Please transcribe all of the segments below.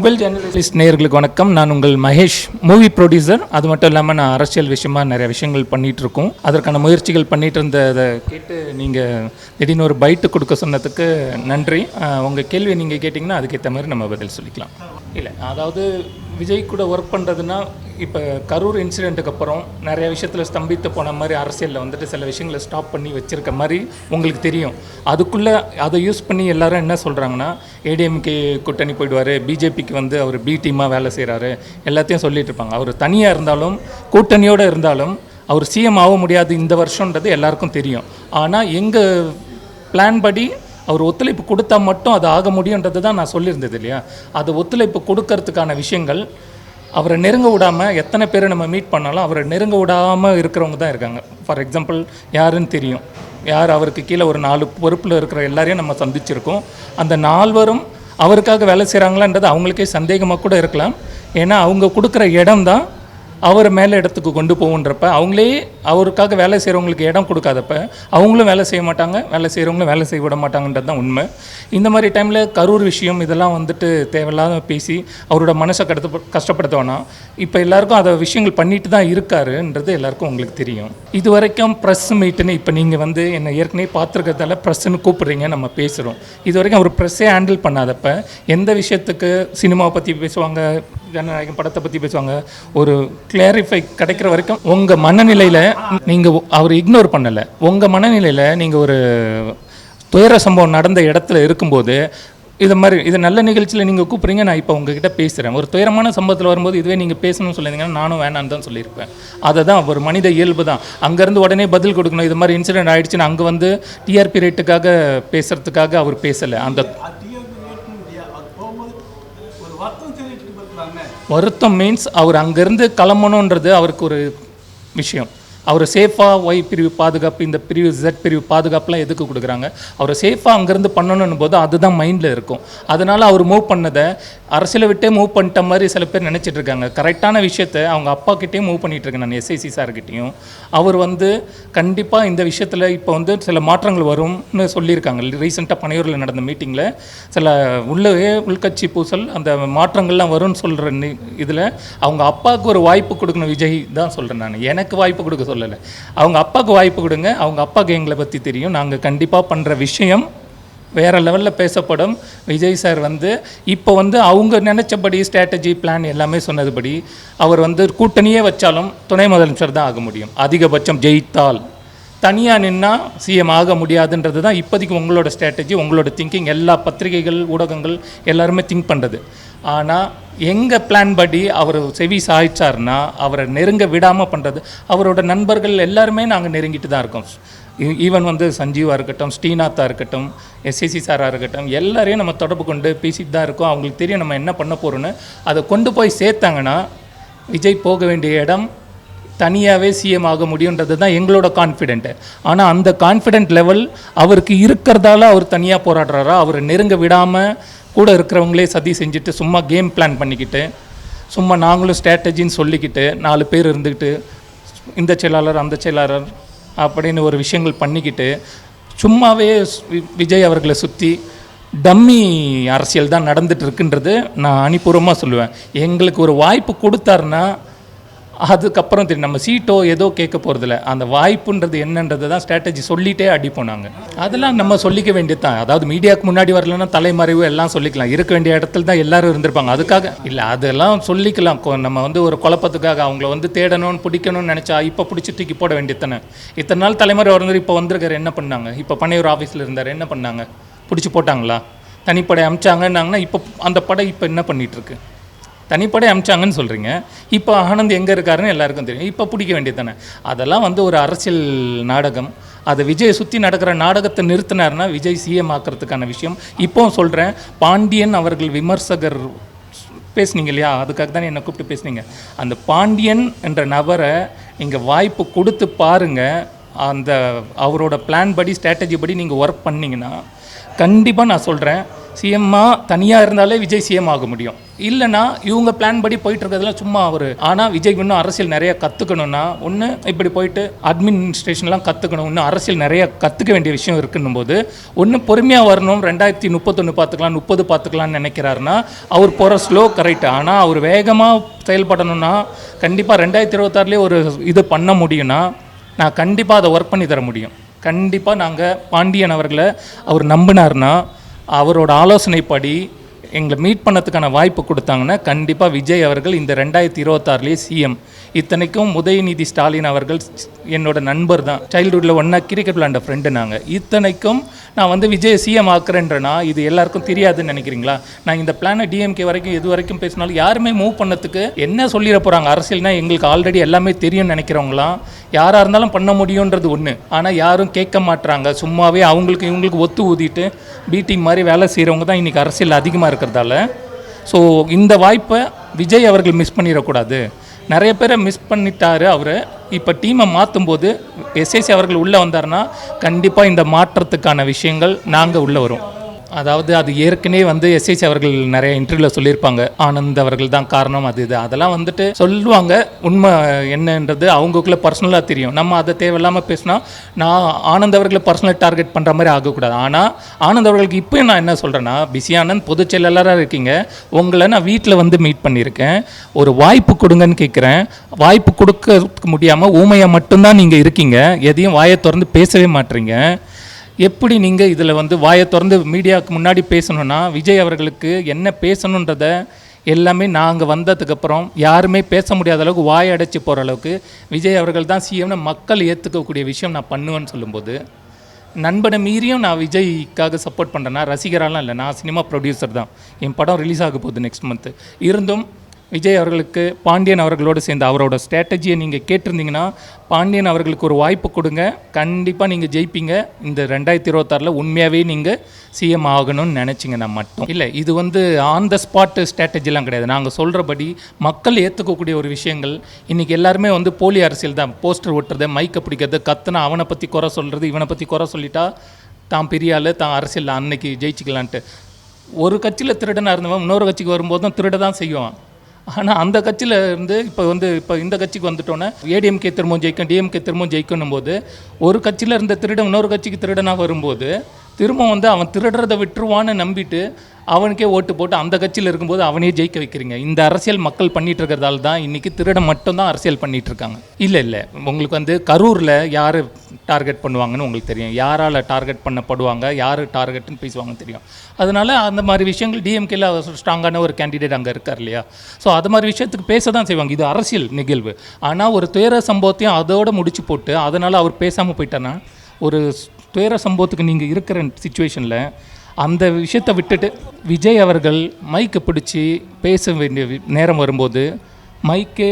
Mobile journalist நேயர்களுக்கு வணக்கம். நான் உங்கள் மகேஷ் மூவி ப்ரொடியூசர் அது மட்டும் இல்லாமல் நான் அரசியல் விஷயமா நிறைய விஷயங்கள் பண்ணிட்டு இருக்கோம் அதற்கான முயற்சிகள் பண்ணிட்டு இருந்ததை கேட்டு நீங்கள் திடீர்னு ஒரு பைட்டு கொடுக்க சொன்னதுக்கு நன்றி. உங்கள் கேள்வி நீங்கள் கேட்டிங்கன்னா அதுக்கேற்ற மாதிரி நம்ம பதில் சொல்லிக்கலாம். இல்லை அதாவது விஜய் கூட ஒர்க் பண்ணுறதுன்னா இப்போ கரூர் இன்சிடெண்ட்டுக்கு அப்புறம் நிறைய விஷயத்தில் ஸ்தம்பித்து போன மாதிரி அரசியலில் வந்துட்டு சில விஷயங்களை ஸ்டாப் பண்ணி வச்சுருக்க மாதிரி உங்களுக்கு தெரியும். அதுக்குள்ளே அதை யூஸ் பண்ணி எல்லாரும் என்ன சொல்கிறாங்கன்னா ஏடிஎம்கே கூட்டணி போயிடுவார் பிஜேபிக்கு வந்து அவர் பி டீமாக வேலை செய்கிறாரு எல்லாத்தையும் சொல்லிட்டு இருப்பாங்க. அவர் தனியாக இருந்தாலும் கூட்டணியோடு இருந்தாலும் அவர் சிஎம் ஆக முடியாது இந்த வருஷன்றது எல்லாருக்கும் தெரியும். ஆனால் எங்கள் பிளான் படி அவர் ஒத்துழைப்பு கொடுத்தா மட்டும் அது ஆக முடியுன்றது தான் நான் சொல்லியிருந்தது இல்லையா? அது ஒத்துழைப்பு கொடுக்கறதுக்கான விஷயங்கள் அவரை நெருங்க விடாமல் எத்தனை பேர் நம்ம மீட் பண்ணாலும் அவரை நெருங்க விடாமல் இருக்கிறவங்க தான் இருக்காங்க. ஃபார் எக்ஸாம்பிள் யாருன்னு தெரியும். யார் அவருக்கு கீழே ஒரு நாலு பொறுப்பில் இருக்கிற எல்லாரையும் நம்ம சந்திச்சிருக்கோம். அந்த நால்வரும் அவருக்காக வேலை செய்கிறாங்களான்றது அவங்களுக்கே சந்தேகமாக கூட இருக்கலாம். ஏன்னா அவங்க கொடுக்குற இடம் தான் அவர் மேலே இடத்துக்கு கொண்டு போகுன்றப்ப அவங்களே அவருக்காக வேலை செய்கிறவங்களுக்கு இடம் கொடுக்காதப்ப அவங்களும் வேலை செய்ய மாட்டாங்க வேலை செய்கிறவங்களும் வேலை செய்ய விட மாட்டாங்கன்றது தான் உண்மை. இந்த மாதிரி டைமில் கரூர் விஷயம் இதெல்லாம் வந்துட்டு தேவையில்லாத பேசி அவரோட மனசை கடத்த கஷ்டப்படுத்த வேணாம். இப்போ எல்லாருக்கும் அதை விஷயங்கள் பண்ணிட்டு தான் இருக்காருன்றது எல்லாருக்கும் உங்களுக்கு தெரியும். இது வரைக்கும் ப்ரெஸ் மீட்டுன்னு இப்போ நீங்கள் வந்து என்னை ஏற்கனவே பார்த்துருக்கிறதால ப்ரெஸ்ஸுன்னு கூப்பிட்றீங்க நம்ம பேசுகிறோம் இது வரைக்கும் அவர் ப்ரெஸ்ஸே ஹேண்டில் பண்ணாதப்ப எந்த விஷயத்துக்கு சினிமாவை பற்றி பேசுவாங்க ஜனநாயகம் படத்தை பற்றி பேசுவாங்க. ஒரு கிளாரிஃபை கிடைக்கிற வரைக்கும் உங்கள் மனநிலையில் நீங்கள் அவர் இக்னோர் பண்ணலை. உங்கள் மனநிலையில் நீங்கள் ஒரு துயர சம்பவம் நடந்த இடத்துல இருக்கும்போது இது மாதிரி இது நல்ல நிகழ்ச்சியில் நீங்கள் கூப்பிட்றீங்க நான் இப்போ உங்ககிட்ட பேசுகிறேன் ஒரு துயரமான சம்பவத்தில் வரும்போது இதுவே நீங்கள் பேசணும்னு சொல்லியிருந்தீங்கன்னா நானும் வேணான்னு தான் சொல்லியிருப்பேன். அதை தான் ஒரு மனித இயல்பு தான். அங்கேருந்து உடனே பதில் கொடுக்கணும். இது மாதிரி இன்சிடென்ட் ஆகிடுச்சுன்னு அங்கே வந்து டிஆர்பி ரேட்டுக்காக பேசுகிறதுக்காக அவர் பேசலை. அந்த வருத்தம் மீன்ஸ் அவர் அங்கேருந்து கிளம்பணுன்றது அவருக்கு ஒரு விஷயம். அவர் சேஃபாக ஒய் பிரிவு பாதுகாப்பு இந்த பிரிவு ஜெட் பிரிவு பாதுகாப்புலாம் எதுக்கு கொடுக்குறாங்க? அவர் சேஃபாக அங்கேருந்து பண்ணணும்னு போது அதுதான் மைண்டில் இருக்கும். அதனால் அவர் மூவ் பண்ணதை அரசியலை விட்டே மூவ் பண்ணிட்ட மாதிரி சில பேர் நினச்சிட்டு இருக்காங்க. கரெக்டான விஷயத்தை அவங்க அப்பா கிட்டேயும் மூவ் பண்ணிட்டு இருக்கேன் நான் எஸ்ஐசி சார்கிட்டையும் அவர் வந்து கண்டிப்பாக இந்த விஷயத்தில் இப்போ வந்து சில மாற்றங்கள் வரும்னு சொல்லியிருக்காங்க. ரீசெண்டாக பனையூரில் நடந்த மீட்டிங்கில் சில உள்ளே உள்கட்சி பூசல் அந்த மாற்றங்கள்லாம் வரும்னு சொல்கிற இதில் அவங்க அப்பாவுக்கு ஒரு வாய்ப்பு கொடுக்கணும் விஜய் தான் சொல்கிறேன் நான். எனக்கு வாய்ப்பு கொடுக்க சொல்லலை. அவங்க அப்பாவுக்கு வாய்ப்பு கொடுங்க அவங்க அப்பாவுக்கு எங்களை பற்றி தெரியும். நாங்கள் கண்டிப்பாக பண்ணுற விஷயம் வேறு லெவலில் பேசப்படும். விஜய் சார் வந்து இப்போ வந்து அவங்க நினச்சபடி ஸ்ட்ராட்டஜி பிளான் எல்லாமே சொன்னதுபடி அவர் வந்து கூட்டணியே வச்சாலும் துணை முதலமைச்சர் தான் ஆக முடியும். அதிகபட்சம் ஜெயித்தால். தனியாக நின்னா சிஎம் ஆக முடியாதுன்றது தான் இப்போதைக்கு உங்களோட ஸ்ட்ராட்டஜி உங்களோட திங்கிங் எல்லா பத்திரிகைகள் ஊடகங்கள் எல்லாருமே திங்க் பண்ணுறது ஆனால் எங்கள் பிளான் படி அவர் செவி சாய்ச்சார்னா அவரை நெருங்க விடாமல் பண்ணுறது அவரோட நண்பர்கள் எல்லாருமே நாங்கள் நெருங்கிட்டு தான் இருக்கோம். ஈவன் வந்து சஞ்சீவாக இருக்கட்டும் ஸ்ரீநாத்தாக இருக்கட்டும் எஸ்எஸ்சி சாராக இருக்கட்டும் எல்லாரையும் நம்ம தொடர்பு கொண்டு பேசிட்டு தான் இருக்கோம். அவங்களுக்கு தெரியும் நம்ம என்ன பண்ண போகிறோன்னு அதை கொண்டு போய் சேர்த்தாங்கன்னா விஜய் போக வேண்டிய இடம் தனியாகவே சிஎம் ஆக முடியுன்றது தான் எங்களோட கான்ஃபிடென்ட்டு ஆனால் அந்த கான்ஃபிடென்ட் லெவல் அவருக்கு இருக்கிறதால அவர் தனியாக போராடுறாரா? அவரை நெருங்க விடாமல் கூட இருக்கிறவங்களே சதி செஞ்சுட்டு சும்மா கேம் பிளான் பண்ணிக்கிட்டு சும்மா நாங்களும் ஸ்ட்ராட்டஜின்னு சொல்லிக்கிட்டு நாலு பேர் இருந்துக்கிட்டு இந்த செயலாளர் அந்த செயலாளர் அப்படின்னு ஒரு விஷயங்கள் பண்ணிக்கிட்டு சும்மாவே விஜய் அவர்களை சுற்றி டம்மி அரசியல் தான் நடந்துட்டு இருக்குன்றது நான் அணிபூர்வமாக சொல்லுவேன். எங்களுக்கு ஒரு வாய்ப்பு கொடுத்தாருன்னா அதுக்கப்புறம் தெரியும் நம்ம சீட்டோ ஏதோ கேட்க போகிறதில்ல அந்த வாய்ப்புன்றது என்னன்றது தான் ஸ்ட்ராட்டஜி சொல்லிட்டே அடிப்போம் நாங்கள் அதெல்லாம் நம்ம சொல்லிக்க வேண்டியது தான். அதாவது மீடியாவுக்கு முன்னாடி வரலன்னா தலைமறைவு எல்லாம் சொல்லிக்கலாம். இருக்க வேண்டிய இடத்துல தான் எல்லாரும் இருந்திருப்பாங்க. அதுக்காக இல்லை அதெல்லாம் சொல்லிக்கலாம். கொ- நம்ம வந்து ஒரு குழப்பத்துக்காக அவங்கள வந்து தேடணும்னு பிடிக்கணும்னு நினச்சா இப்போ பிடிச்சி தூக்கி போட வேண்டியது தானே? இத்தனை நாள் தலைமுறை வந்து இப்போ வந்திருக்காரு என்ன பண்ணாங்க? இப்போ பனையூர் ஆஃபீஸில் இருந்தார் என்ன பண்ணாங்க? பிடிச்சி போட்டாங்களா? தனிப்படை அமிச்சாங்கன்னாங்கன்னா இப்போ அந்த படை இப்போ என்ன பண்ணிகிட்ருக்கு தனிப்படை அமிச்சாங்கன்னு சொல்கிறீங்க இப்போ ஆனந்த் எங்கே இருக்காருன்னு எல்லாருக்கும் தெரியும். இப்போ பிடிக்க வேண்டியது தானே அதெல்லாம் வந்து ஒரு அரசியல் நாடகம். அதை விஜயை சுற்றி நடக்கிற நாடகத்தை நிறுத்தினார்னா விஜய் சிஎம் ஆக்கிறதுக்கான விஷயம். இப்போவும் சொல்கிறேன் பாண்டியன் அவர்கள் விமர்சகர் பேசுனீங்க இல்லையா? அதுக்காக தானே என்னை கூப்பிட்டு பேசுனீங்க. அந்த பாண்டியன் என்ற நபரை நீங்கள் வாய்ப்பு கொடுத்து பாருங்கள் அந்த அவரோட பிளான் படி ஸ்ட்ராட்டஜி படி நீங்கள் ஒர்க் பண்ணீங்கன்னா கண்டிப்பாக நான் சொல்கிறேன் சிஎம்மாக தனியாக இருந்தாலே விஜய் சிஎம் ஆக முடியும். இல்லைன்னா இவங்க பிளான் படி போயிட்டு இருக்கிறதுலாம் சும்மா அவர். ஆனால் விஜய் இன்னும் அரசியல் நிறைய கற்றுக்கணும்னா ஒன்று இப்படி போயிட்டு அட்மினிஸ்ட்ரேஷன்லாம் கற்றுக்கணும் இன்னும் அரசியல் நிறைய கற்றுக்க வேண்டிய விஷயம் இருக்குன்னும் போது ஒன்று பொறுமையாக வரணும். ரெண்டாயிரத்தி முப்பத்தொன்று பார்த்துக்கலாம் முப்பது பார்த்துக்கலாம்னு நினைக்கிறாருன்னா அவர் போகிற ஸ்லோ கரெக்ட் ஆனால் அவர் வேகமாக செயல்படணும்னா கண்டிப்பாக ரெண்டாயிரத்தி இருபத்தாறுலேயே ஒரு இது பண்ண முடியும்னா நான் கண்டிப்பாக அதை ஒர்க் பண்ணி தர முடியும். கண்டிப்பாக நாங்கள் பாண்டியன் அவர்களை அவர் நம்பினார்னா அவரோட ஆலோசனைப்படி எங்களை மீட் பண்ணதுக்கான வாய்ப்பு கொடுத்தாங்கன்னா கண்டிப்பாக விஜய் அவர்கள் இந்த ரெண்டாயிரத்தி இருபத்தாறுலேயே சிஎம் இத்தனைக்கும் உதயநிதி ஸ்டாலின் அவர்கள் என்னோட நண்பர் தான். சைல்டுஹுட்டில் ஒன்றா கிரிக்கெட் விளாண்ட ஃப்ரெண்டு நாங்கள் இத்தனைக்கும் நான் வந்து விஜய் சிஎம் ஆக்குறேன்றனா இது எல்லாருக்கும் தெரியாதுன்னு நினைக்கிறீங்களா? நான் இந்த பிளானை டிஎம்கே வரைக்கும் எது வரைக்கும் பேசினாலும் யாருமே மூவ் பண்ணதுக்கு என்ன சொல்லிட போகிறாங்க அரசியல்னா எங்களுக்கு ஆல்ரெடி எல்லாமே தெரியும்னு நினைக்கிறவங்களாம். யாராக இருந்தாலும் பண்ண முடியுன்றது ஒன்று ஆனால் யாரும் கேட்க மாட்டுறாங்க சும்மாவே அவங்களுக்கு இவங்களுக்கு ஒத்து ஊதிட்டு பீட்டிங் மாதிரி வேலை செய்கிறவங்க தான் இன்றைக்கி அரசியல் அதிகமாக இருக்கிறதால. ஸோ இந்த வாய்ப்பை விஜய் அவர்கள் மிஸ் பண்ணிடக்கூடாது. நிறைய பேரை மிஸ் பண்ணிட்டாரு அவர். இப்போ டீமை மாற்றும் போது எஸ்எஸ்சி அவர்கள் உள்ளே வந்தாருன்னா கண்டிப்பாக இந்த மாற்றத்துக்கான விஷயங்கள் நாங்கள் உள்ளே வரும். அதாவது அது ஏற்கனவே வந்து எஸ்எஸ்சி அவர்கள் நிறைய இன்டர்வியூவில் சொல்லியிருப்பாங்க. ஆனந்த் அவர்கள் தான் காரணம் அது இது. அதெல்லாம் வந்துட்டு சொல்லுவாங்க. உண்மை என்னன்றது அவங்களுக்குள்ள பர்சனலாக தெரியும். நம்ம அதை தேவையில்லாமல் பேசினா நான் ஆனந்த் அவர்களை பர்சனல் டார்கெட் பண்ணுற மாதிரி ஆகக்கூடாது. ஆனால் ஆனந்த் அவர்களுக்கு இப்போ நான் என்ன சொல்கிறேன்னா பிஸி ஆனந்த் பொதுச் செயலாளராக இருக்கீங்க. உங்களை நான் வீட்டில் வந்து மீட் பண்ணியிருக்கேன். ஒரு வாய்ப்பு கொடுங்கன்னு கேட்குறேன். வாய்ப்பு கொடுக்க முடியாமல் ஊமையாக மட்டும்தான் நீங்கள் இருக்கீங்க. எதையும் வாயை திறந்து பேசவே மாட்டீங்க. எப்படி நீங்கள் இதில் வந்து வாயை திறந்து மீடியாவுக்கு முன்னாடி பேசணும்னா விஜய் அவர்களுக்கு என்ன பேசணுன்றத எல்லாமே நாங்கள் வந்ததுக்கப்புறம் யாருமே பேச முடியாத அளவுக்கு வாய் அடைச்சி போகிற அளவுக்கு விஜய் அவர்கள் தான் சிஎம்னு மக்கள் ஏற்றுக்கக்கூடிய விஷயம் நான் பண்ணுவேன்னு சொல்லும்போது நண்பனை மீறியும் நான் விஜய்க்காக சப்போர்ட் பண்ணுறேன்னா ரசிகராலாம் இல்லை. நான் சினிமா ப்ரொடியூசர் தான். என் படம் ரிலீஸ் ஆக போகுது நெக்ஸ்ட் மந்த்து இருந்தும் விஜய் அவர்களுக்கு பாண்டியன் அவர்களோடு சேர்ந்து அவரோட ஸ்ட்ராட்டஜியை நீங்கள் கேட்டிருந்தீங்கன்னா பாண்டியன் அவர்களுக்கு ஒரு வாய்ப்பு கொடுங்க. கண்டிப்பாக நீங்கள் ஜெயிப்பீங்க. இந்த ரெண்டாயிரத்தி இருபத்தாறில் உண்மையாகவே நீங்கள் சிஎம் ஆகணும்னு நினச்சிங்கன்னா மட்டும். இல்லை இது வந்து ஆன் த ஸ்பாட் ஸ்ட்ராட்டஜிலாம் கிடையாது. நாங்கள் சொல்கிறபடி மக்கள் ஏற்றுக்கக்கூடிய ஒரு விஷயங்கள். இன்றைக்கி எல்லாருமே வந்து போலி அரசியல் தான். போஸ்டர் ஒட்டுறது மைக்கை பிடிக்கிறது கத்துனா அவனை பற்றி குறை சொல்கிறது இவனை பற்றி குறை சொல்லிட்டா தான் பெரிய ஆள் தான் அரசியலில் அன்னைக்கு ஜெயிச்சிக்கலான்ட்டு. ஒரு கட்சியில் திருடனாக இருந்தவன் இன்னொரு கட்சிக்கு வரும்போது தான் திருட தான் செய்வான். ஆனால் அந்த கட்சியில் இருந்து இப்போ வந்து இப்போ இந்த கட்சிக்கு வந்துட்டோன்னே ஏடிஎம்கே திரும்பவும் ஜெயிக்கும் டிஎம்கே திரும்பவும் ஜெயிக்கணும் போது ஒரு கட்சியில் இருந்த திருடன் இன்னொரு கட்சிக்கு திருடனாக வரும்போது திரும்ப வந்து அவன் திருடுறதை விட்டுருவான்னு நம்பிட்டு அவனுக்கே ஓட்டு போட்டு அந்த கட்சியில் இருக்கும்போது அவனே ஜெயிக்க வைக்கிறீங்க. இந்த அரசியல் மக்கள் பண்ணிட்டு இருக்கிறதால தான் இன்றைக்கி திருட மட்டும்தான் அரசியல் பண்ணிட்டு இருக்காங்க. இல்லை இல்லை. உங்களுக்கு வந்து கரூரில் யார் டார்கெட் பண்ணுவாங்கன்னு உங்களுக்கு தெரியும். யாரால் டார்கெட் பண்ணப்படுவாங்க யார் டார்கெட்னு பேசுவாங்கன்னு தெரியும். அதனால அந்த மாதிரி விஷயங்கள் டிஎம்கேல ஸ்ட்ராங்கான ஒரு கேண்டிடேட் அங்கே இருக்கார் இல்லையா? ஸோ அது மாதிரி விஷயத்துக்கு பேச தான் செய்வாங்க. இது அரசியல் நிகழ்வு. ஆனால் ஒரு துயர சம்பவத்தையும் அதோடு முடிச்சு போட்டு அதனால் அவர் பேசாமல் போயிட்டான்னா ஒரு துயர சம்பவத்துக்கு நீங்கள் இருக்கிற சுச்சுவேஷனில் அந்த விஷயத்தை விட்டுட்டு விஜய் அவர்கள் மைக்கை பிடிச்சி பேச வேண்டிய நேரம் வரும்போது மைக்கே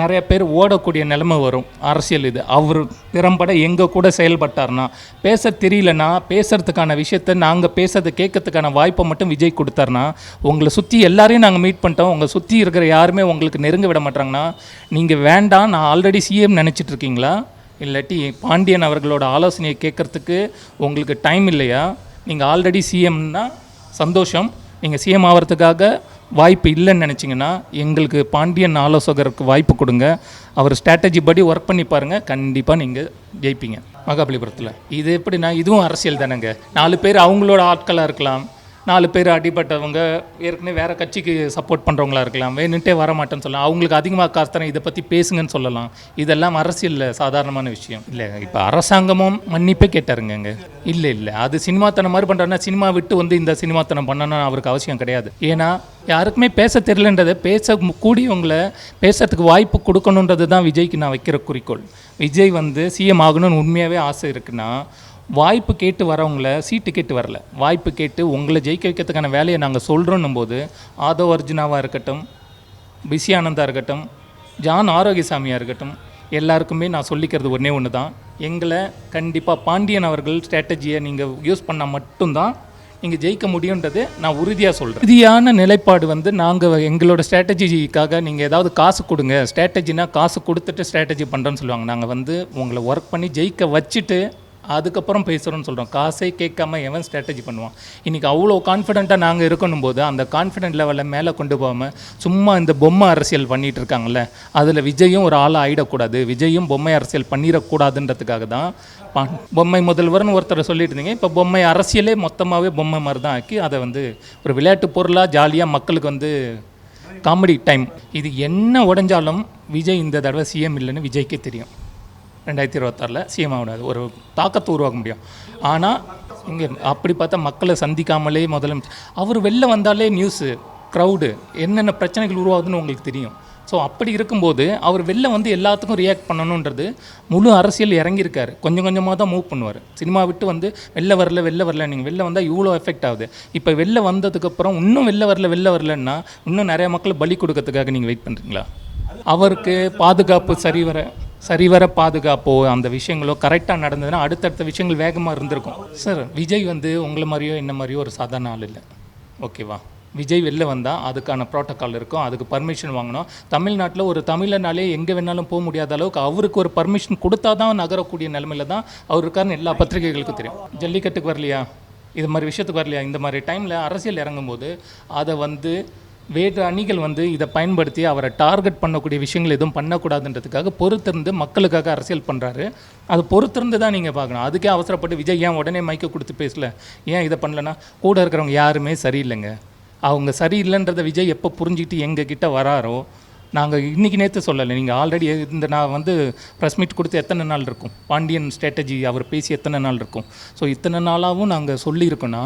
நிறைய பேர் ஓடக்கூடிய நிலைமை வரும். அரசியல் இது. அவர் திறம்பட எங்கள் கூட செயல்பட்டார்னா பேச தெரியலனா பேசுகிறதுக்கான விஷயத்த நாங்கள் பேசுறதை கேட்கறதுக்கான வாய்ப்பை மட்டும் விஜய் கொடுத்தாருனா உங்களை சுற்றி எல்லாரையும் நாங்கள் மீட் பண்ணிட்டோம். உங்களை சுற்றி இருக்கிற யாருமே உங்களுக்கு நெருங்க விட மாட்டாங்கன்னா நீங்கள் வேண்டாம். நான் ஆல்ரெடி சிஎம் நினச்சிட்டு இருக்கீங்களா? இல்லாட்டி பாண்டியன் அவர்களோட ஆலோசனையை கேட்குறதுக்கு உங்களுக்கு டைம் இல்லையா? நீங்கள் ஆல்ரெடி சிஎம்னா சந்தோஷம். நீங்கள் சிஎம் ஆகிறதுக்காக வாய்ப்பு இல்லைன்னு நினச்சிங்கன்னா எங்களுக்கு பாண்டியன் ஆலோசகருக்கு வாய்ப்பு கொடுங்க. அவர் ஸ்ட்ராட்டஜி படி ஒர்க் பண்ணி பாருங்கள் கண்டிப்பாக நீங்கள் ஜெயிப்பீங்க. மகாபலிபுரத்தில். இது எப்படின்னா இதுவும் அரசியல் தானேங்க. நாலு பேர் அவங்களோட ஆட்களாக இருக்கலாம். நாலு பேர் அடிபட்டவங்க ஏற்கனவே வேறு கட்சிக்கு சப்போர்ட் பண்ணுறவங்களா இருக்கலாம். வேணுன்ட்டே வர மாட்டேன்னு சொல்லலாம். அவங்களுக்கு அதிகமாக காசு தரேன் இதை பற்றி பேசுங்கன்னு சொல்லலாம். இதெல்லாம் அரசியலில் சாதாரணமான விஷயம். இல்லை இப்போ அரசாங்கமும் மன்னிப்பே கேட்டாருங்க இல்லை இல்லை. அது சினிமாத்தனம் மாதிரி பண்ணுறாருன்னா சினிமா விட்டு வந்து இந்த சினிமாத்தனம் பண்ணணும்னு அவருக்கு அவசியம் கிடையாது. ஏன்னா யாருக்குமே பேச தெரியலன்றதை பேச கூடியவங்களை பேசுறதுக்கு வாய்ப்பு கொடுக்கணுன்றது தான் விஜய்க்கு நான் வைக்கிற குறிக்கோள். விஜய் வந்து சிஎம் ஆகணும்னு உண்மையாகவே ஆசை இருக்குன்னா வாய்ப்பு கேட்டு வரவங்கள சீட்டு கேட்டு வரல. வாய்ப்பு கேட்டு உங்களை ஜெயிக்க வைக்கிறதுக்கான வேலையை நாங்கள் சொல்கிறோன்னும் போது ஆதவ் அர்ஜுனாவாக இருக்கட்டும் பிசி ஆனந்தாக இருக்கட்டும் ஜான் ஆரோக்கியசாமியாக இருக்கட்டும் எல்லாருக்குமே நான் சொல்லிக்கிறது ஒன்றே ஒன்று தான் எங்களை கண்டிப்பாக பாண்டியன் அவர்கள் ஸ்ட்ராட்டஜியை நீங்கள் யூஸ் பண்ணால் மட்டும்தான் நீங்கள் ஜெயிக்க முடியுன்றது நான் உறுதியாக சொல்கிறேன் உறுதியான நிலைப்பாடு வந்து நாங்கள் எங்களோட ஸ்ட்ராட்டஜிக்காக நீங்கள் ஏதாவது காசு கொடுங்க. ஸ்ட்ராட்டஜினா காசு கொடுத்துட்டு ஸ்ட்ராட்டஜி பண்ணுறோன்னு சொல்லுவாங்க. நாங்கள் வந்து உங்களை ஒர்க் பண்ணி ஜெயிக்க வச்சுட்டு அதுக்கப்புறம் பேசுகிறோன்னு சொல்கிறோம் காசே கேட்காம எவன் ஸ்ட்ராட்டஜி பண்ணுவான்? இன்றைக்கி அவ்வளோ கான்ஃபிடென்ட்டாக நாங்கள் இருக்கணும் போது அந்த கான்ஃபிடென்ட் லெவலில் மேலே கொண்டு போகாமல் சும்மா இந்த பொம்மை அரசியல் பண்ணிகிட்டு இருக்காங்கல்ல அதில் விஜயும் ஒரு ஆளாக ஆகிடக்கூடாது விஜயும் பொம்மை அரசியல் பண்ணிடக்கூடாதுன்றதுக்காக தான் பொம்மை முதல்வர்னு ஒருத்தர் சொல்லிட்டு இருந்தீங்க. இப்போ பொம்மை அரசியலே மொத்தமாகவே பொம்மை மாதிரி தான் ஆக்கி அதை வந்து ஒரு விளையாட்டு பொருளாக ஜாலியாக மக்களுக்கு வந்து காமெடி டைம் இது என்ன உடைஞ்சாலும் விஜய் இந்த தடவை சிஎம் இல்லைன்னு விஜய்க்கே தெரியும். ரெண்டாயிரத்தி இருபத்தாறில் சிஎம் ஆகிடாது ஒரு தாக்கத்தை உருவாக்க முடியும். ஆனால் இங்கே அப்படி பார்த்தா மக்களை சந்திக்காமலே முதலமைச்சர் அவர் வெளில வந்தாலே நியூஸு க்ரௌடு என்னென்ன பிரச்சனைகள் உருவாகுதுன்னு உங்களுக்கு தெரியும். ஸோ அப்படி இருக்கும்போது அவர் வெளில வந்து எல்லாத்துக்கும் ரியாக்ட் பண்ணணுன்றது முழு அரசியல் இறங்கியிருக்காரு. கொஞ்சம் கொஞ்சமாக தான் மூவ் பண்ணுவார். சினிமா விட்டு வந்து வெளில வரல வெளில வரல நீங்கள் வெளில வந்தால் இவ்வளோ எஃபெக்ட் ஆகுது. இப்போ வெளில வந்ததுக்கப்புறம் இன்னும் வெளில வரல வெளில வரலன்னா இன்னும் நிறைய மக்கள் பலி கொடுக்கறதுக்காக நீங்கள் வெயிட் பண்ணுறீங்களா அவருக்கு பாதுகாப்பு சரி வர சரிவர பாதுகாப்போ அந்த விஷயங்களோ கரெக்டாக நடந்ததுன்னா அடுத்தடுத்த விஷயங்கள் வேகமாக இருந்திருக்கும். சார் விஜய் வந்து உங்களை மாதிரியோ என்ன மாதிரியோ ஒரு சாதாரண ஆள் இல்லை. ஓகேவா விஜய் வெளில வந்தால் அதுக்கான ப்ரோட்டோக்கால் இருக்கும். அதுக்கு பர்மிஷன் வாங்கணும். தமிழ்நாட்டில் ஒரு தமிழனாலே எங்கே வேணாலும் போக முடியாத அளவுக்கு அவருக்கு ஒரு பர்மிஷன் கொடுத்தா தான் நகரக்கூடிய நிலமையில தான் அவர் இருக்காருன்னு எல்லா பத்திரிகைகளுக்கும் தெரியும். ஜல்லிக்கட்டுக்கு வரலையா? இது மாதிரி விஷயத்துக்கு வரலையா? இந்த மாதிரி டைமில் அரசியல் இறங்கும்போது அதை வந்து வேறு அணிகள் வந்து இதை பயன்படுத்தி அவரை டார்கெட் பண்ணக்கூடிய விஷயங்கள் எதுவும் பண்ணக்கூடாதுன்றதுக்காக பொறுத்திருந்து மக்களுக்காக அரசியல் பண்ணுறாரு அது பொறுத்திருந்து தான் நீங்கள் பார்க்கணும். அதுக்கே அவசரப்பட்டு விஜய் ஏன் உடனே மைக்க கொடுத்து பேசல? ஏன் இதை பண்ணலன்னா? கூட இருக்கிறவங்க யாருமே சரியில்லைங்க. அவங்க சரியில்லைன்றதை விஜய் எப்போ புரிஞ்சுக்கிட்டு எங்கள் கிட்டே வராரோ நாங்கள் இன்றைக்கி நேற்று சொல்லலை. நீங்கள் ஆல்ரெடி இந்த நான் வந்து ப்ரெஸ் மீட் கொடுத்து எத்தனை நாள் இருக்கும்? பாண்டியன் ஸ்ட்ராட்டஜி அவர் பேசி எத்தனை நாள் இருக்கும்? ஸோ இத்தனை நாளாகவும் நாங்கள் சொல்லியிருக்கோன்னா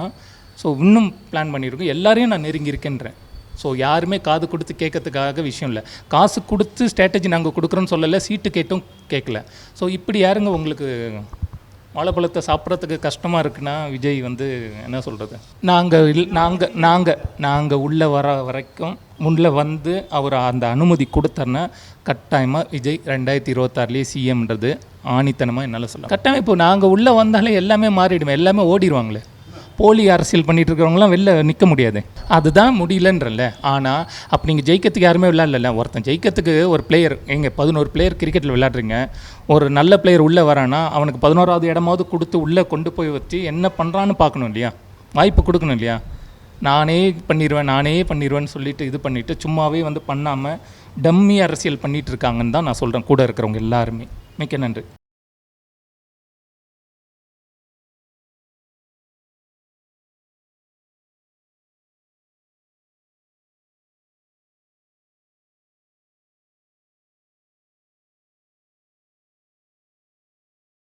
ஸோ இன்னும் பிளான் பண்ணியிருக்கோம். எல்லாரையும் நான் நெருங்கியிருக்கேன்றேன். ஸோ யாருமே காது கொடுத்து கேட்கறதுக்காக விஷயம் இல்லை. காசு கொடுத்து ஸ்ட்ராட்டஜி நாங்கள் கொடுக்குறோன்னு சொல்லலை சீட்டு கேட்டும் கேட்கல. ஸோ இப்படி யாருங்க உங்களுக்கு வாழைப்பழத்தை சாப்பிட்றதுக்கு கஷ்டமாக இருக்குன்னா விஜய் வந்து என்ன சொல்கிறது நாங்கள் இல் நாங்கள் நாங்கள் நாங்கள் உள்ளே வர வரைக்கும் முன்னே வந்து அவர் அந்த அனுமதி கொடுத்தாருன்னா கட்டாயமாக விஜய் ரெண்டாயிரத்தி இருபத்தாறுலேயே சிஎம்ன்றது ஆணித்தனமாக என்னால் சொல்லலாம் கட்டாயம் இப்போ நாங்கள் உள்ளே வந்தாலே எல்லாமே மாறிடுமே எல்லாமே ஓடிடுவாங்களே. போலி அரசியல் பண்ணிட்டு இருக்கிறவங்களாம் வெளில நிற்க முடியாது. அதுதான் முடியலன்றல ஆனால் அப்போ நீங்கள் ஜெயிக்கிறதுக்கு யாருமே விளையாடல ஒருத்தன் ஜெயிக்கிறதுக்கு ஒரு பிளேயர் எங்கள் பதினோரு பிளேயர் கிரிக்கெட்டில் விளையாடுறீங்க. ஒரு நல்ல பிளேயர் உள்ளே வரானா அவனுக்கு பதினோராவது இடமாவது கொடுத்து உள்ளே கொண்டு போய் வச்சு என்ன பண்ணுறான்னு பார்க்கணும் இல்லையா? வாய்ப்பு கொடுக்கணும் இல்லையா? நானே பண்ணிடுவேன் நானே பண்ணிடுவேன்னு சொல்லிட்டு இது பண்ணிவிட்டு சும்மாவே வந்து பண்ணாமல் டம்மி அரசியல் பண்ணிகிட்டு இருக்காங்கன்னு தான் நான் சொல்கிறேன் கூட இருக்கிறவங்க எல்லாருமே. மிக்க நன்றி.